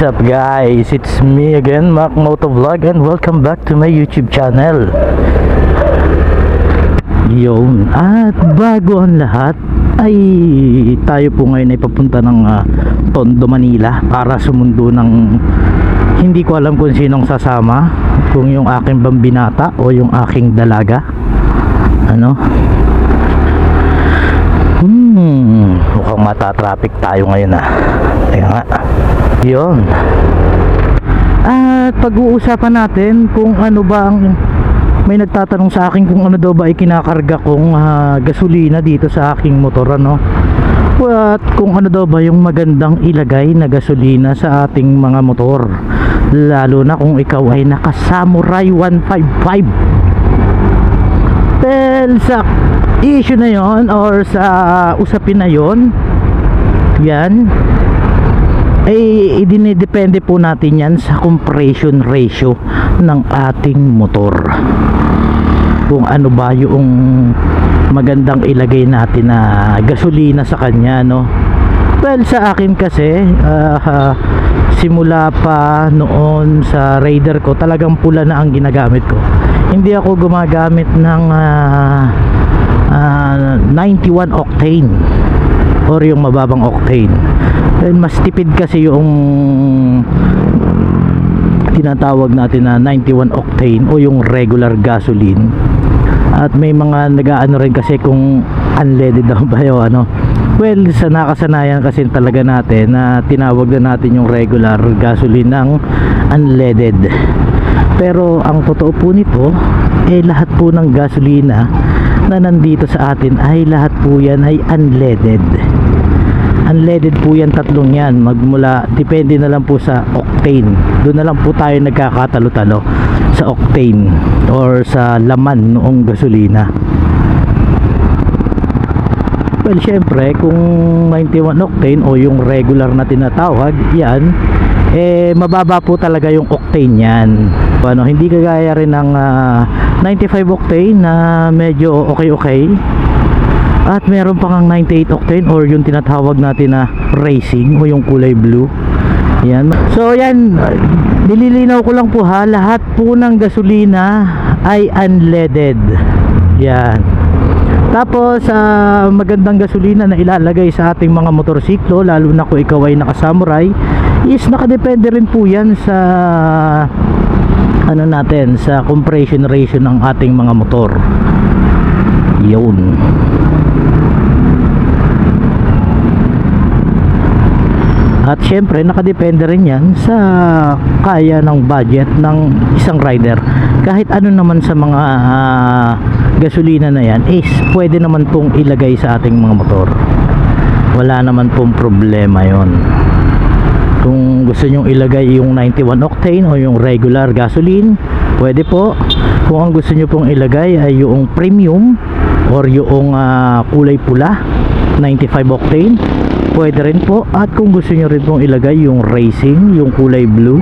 What's up guys? It's me again, Mac Motovlog and welcome back to my YouTube channel. Yun. At bago ang lahat, ay tayo po ngayon ay papunta ng ah, Tondo, Manila para sumundo ng hindi ko alam kung sinong sasama kung yung aking bambinata o yung aking dalaga ano matatraffic tayo ngayon ah. Kaya nga. Yun. At pag-uusapan natin kung ano ba ang may nagtatanong sa akin kung ano daw ba ay kinakarga kong ah, gasolina dito sa aking motor ano. At kung ano daw ba yung magandang ilagay na gasolina sa ating mga motor. Lalo na kung ikaw ay naka Samurai 155 well sa issue na yon or sa usapin na yon yan. Ay idinidepende po natin yan sa compression ratio ng ating motor. Kung ano ba yung magandang ilagay natin na gasolina sa kanya no? Well sa akin kasi ah, simula pa noon sa Raider ko talagang pula na ang ginagamit ko. Hindi ako gumagamit ng ah, ah, 91 octane or yung mababang octane. Dahil mas tipid kasi yung tinatawag natin na 91 octane o yung regular gasoline. At may mga nag-aano rin kasi kung unleaded daw ba yun ano. Well sa nakasanayan kasi talaga natin na tinawag na natin yung regular gasoline ng unleaded. Pero ang totoo po nito eh lahat po ng gasolina na nandito sa atin ay lahat po yan ay unleaded. Unleaded po yan tatlong yan. Magmula depende na lang po sa octane. Doon na lang po tayo nagkakatalo-talo sa octane or sa laman noong gasolina. Well syempre kung 91 octane o yung regular na tinatawag yan eh mababa po talaga yung octane yan ano, hindi kagaya rin ng ah, 95 octane na medyo okay okay at meron pa ngang 98 octane or yung tinatawag natin na racing o yung kulay blue. Yan. So yan, nililinaw ko lang po ha, lahat po ng gasolina ay unleaded. Yan. Tapos ah, magandang gasolina na ilalagay sa ating mga motorsiklo lalo na kung ikaw ay naka-samurai is nakadepende rin po yan sa ano natin sa compression ratio ng ating mga motor. Yun. At syempre nakadepende rin yan sa kaya ng budget ng isang rider. Kahit ano naman sa mga ah, gasolina na yan is pwede naman pong ilagay sa ating mga motor. Wala naman pong problema yon. Gusto nyong ilagay yung 91 octane o yung regular gasoline, pwede po. Kung ang gusto nyo pong ilagay ay yung premium or yung ah, kulay pula, 95 octane, pwede rin po. At kung gusto nyo rin pong ilagay yung racing, yung kulay blue,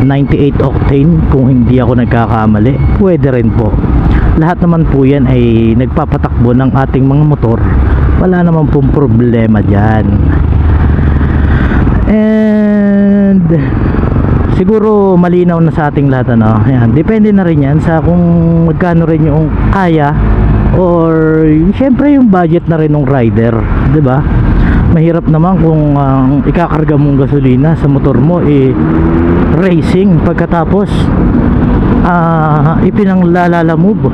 98 octane, kung hindi ako nagkakamali, pwede rin po. Lahat naman po yan ay nagpapatakbo ng ating mga motor. Wala naman pong problema dyan. And siguro malinaw na sa ating lahat ano. Ayan, depende na rin 'yan sa kung magkano rin yung kaya or syempre yung budget na rin ng rider, 'di ba? Mahirap naman kung ang ikakarga mong gasolina sa motor mo eh racing pagkatapos ah ipinanglalala move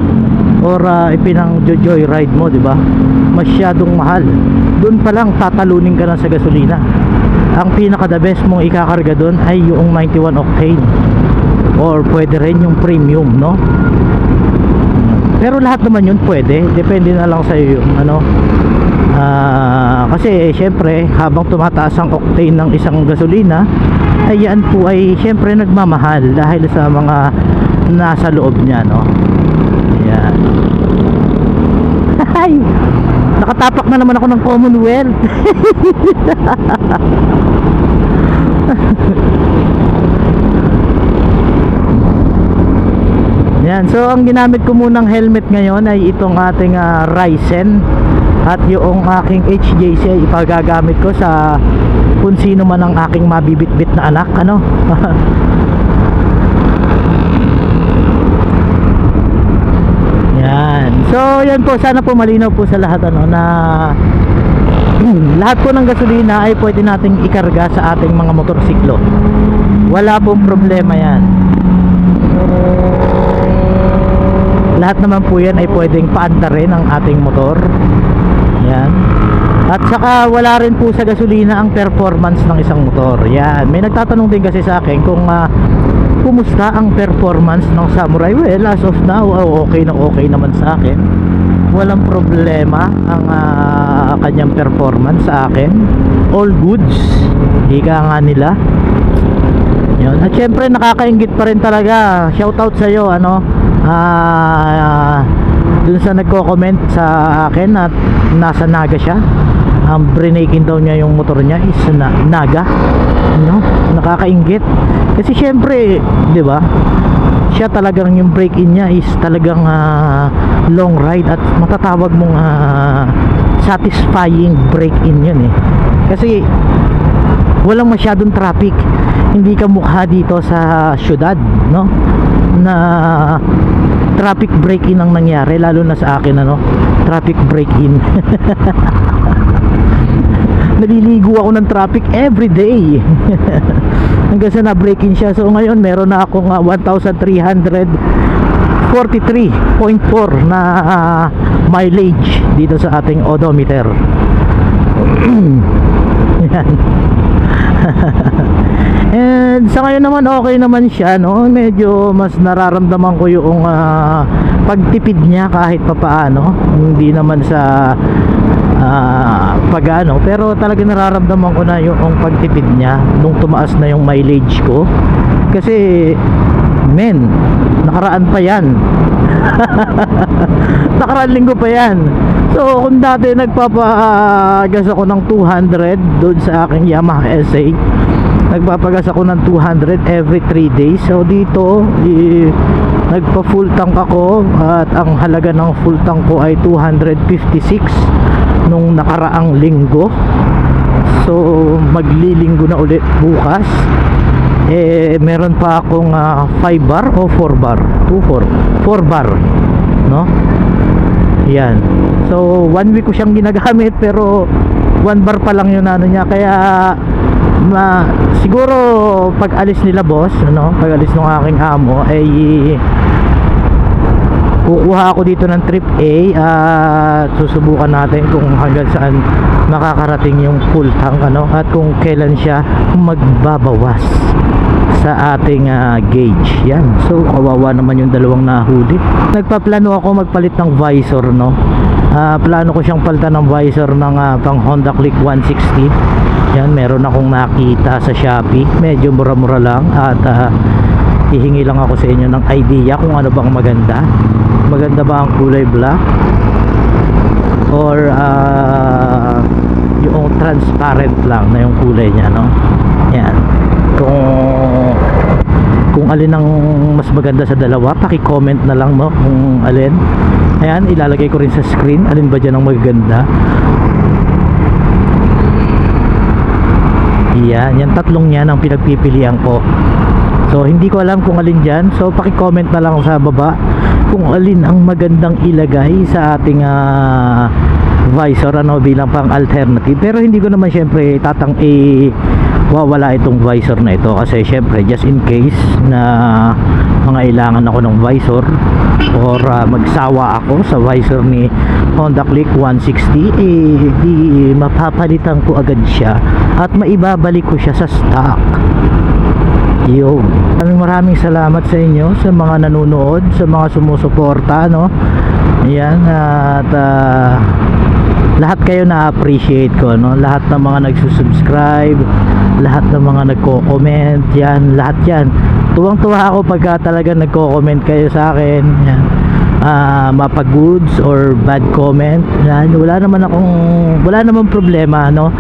or ah, ipinang joyride mo, 'di ba? Masyadong mahal. Doon pa lang tatalunin ka na sa gasolina. Ang pinaka the best mong ikakarga doon ay yung 91 octane or pwede rin yung premium, no? Pero lahat naman yun pwede, depende na lang sa iyo yung ano. Ah, kasi eh, syempre habang tumataas ang octane ng isang gasolina, ay yan po ay syempre nagmamahal dahil sa mga nasa loob niya, no? Yan. Ay, nakatapak na naman ako ng Commonwealth. Yan, so ang ginamit ko munang helmet ngayon ay itong ating ah, Ryzen at yung aking HJC ay ipagagamit ko sa kung sino man ang aking mabibitbit na anak ano yan so yan po sana po malinaw po sa lahat ano na lahat po ng gasolina ay pwede nating ikarga sa ating mga motorsiklo. Wala pong problema yan. Lahat naman po yan ay pwedeng paanda rin ang ating motor. Yan. At saka wala rin po sa gasolina ang performance ng isang motor. Yan. May nagtatanong din kasi sa akin kung ah, kumusta ang performance ng Samurai well as of now ah, okay na okay naman sa akin walang problema ang ah, kanyang performance sa akin all goods ika nga nila yun. At syempre nakakaingit pa rin talaga. Shoutout sa iyo ano. Ah dun sa nagko-comment sa akin at nasa Naga siya. Ang breaking daw niya yung motor niya is na, Naga. No? Nakakaingit. Kasi syempre, 'di ba? Siya talagang yung break-in niya is talagang ah, long ride at matatawag mong ah, satisfying break-in yun eh. Kasi walang masyadong traffic hindi ka mukha dito sa syudad no na traffic break-in ang nangyari lalo na sa akin ano traffic break-in naliligo ako ng traffic every day hanggang sa na-break-in siya so ngayon meron na akong ah, 1,343.4 na ah, mileage dito sa ating odometer yan And sa ngayon naman okay naman siya no. Medyo mas nararamdaman ko yung ah, pagtipid niya kahit papaano. Hindi naman sa ah, pag-ano, pero talaga nararamdaman ko na yung pagtipid niya nung tumaas na yung mileage ko. Kasi men, nakaraan pa 'yan. nakaraan linggo pa 'yan. So kung dati nagpapagas ako ng 200 doon sa aking Yamaha SA nagpapagas ako ng 200 every 3 days. So dito i, nagpa full tank ako. At ang halaga ng full tank ko ay 256 nung nakaraang linggo. So maglilinggo na ulit bukas. Eh meron pa akong 5 bar o 4 bar? 2 4 4 bar no? Yan. So one week ko siyang ginagamit pero one bar pa lang yun ano niya. Kaya ma siguro pag alis nila boss ano pag alis ng aking amo ay kukuha ako dito ng trip A at susubukan natin kung hanggang saan makakarating yung full tank ano at kung kailan siya magbabawas sa ating ah, gauge. Yan. So kawawa naman yung dalawang nahuli. Nagpaplano ako magpalit ng visor no. Ah, plano ko siyang palitan ng visor ng ah, pang Honda Click 160 yan meron akong nakita sa Shopee. Medyo mura-mura lang. At ah, hihingi lang ako sa inyo ng idea kung ano bang maganda. Maganda ba ang kulay black? Or ah, yung transparent lang na yung kulay niya no? Yan. Kung kung alin ang mas maganda sa dalawa paki-comment na lang no? Kung alin. Ayan ilalagay ko rin sa screen. Alin ba dyan ang maganda yan yan tatlong yan ang pinagpipilian ko. So hindi ko alam kung alin dyan. So paki-comment na lang sa baba kung alin ang magandang ilagay sa ating ah, visor ano bilang pang alternative. Pero hindi ko naman syempre tatang i wawala itong visor na ito kasi syempre just in case na mangailangan ako ng visor or ah, magsawa ako sa visor ni Honda Click 160 eh di mapapalitan ko agad siya at maibabalik ko siya sa stock yun. Maraming maraming salamat sa inyo sa mga nanonood, sa mga sumusuporta, no? Ayan, at ah, lahat kayo na-appreciate ko, no? Lahat ng mga nagsusubscribe, lahat ng mga nagko-comment, yan, lahat yan. Tuwang-tuwa ako pagka talaga nagko-comment kayo sa akin, yan. Ah, mapa goods or bad comment, yan. Wala naman akong, wala namang problema, no?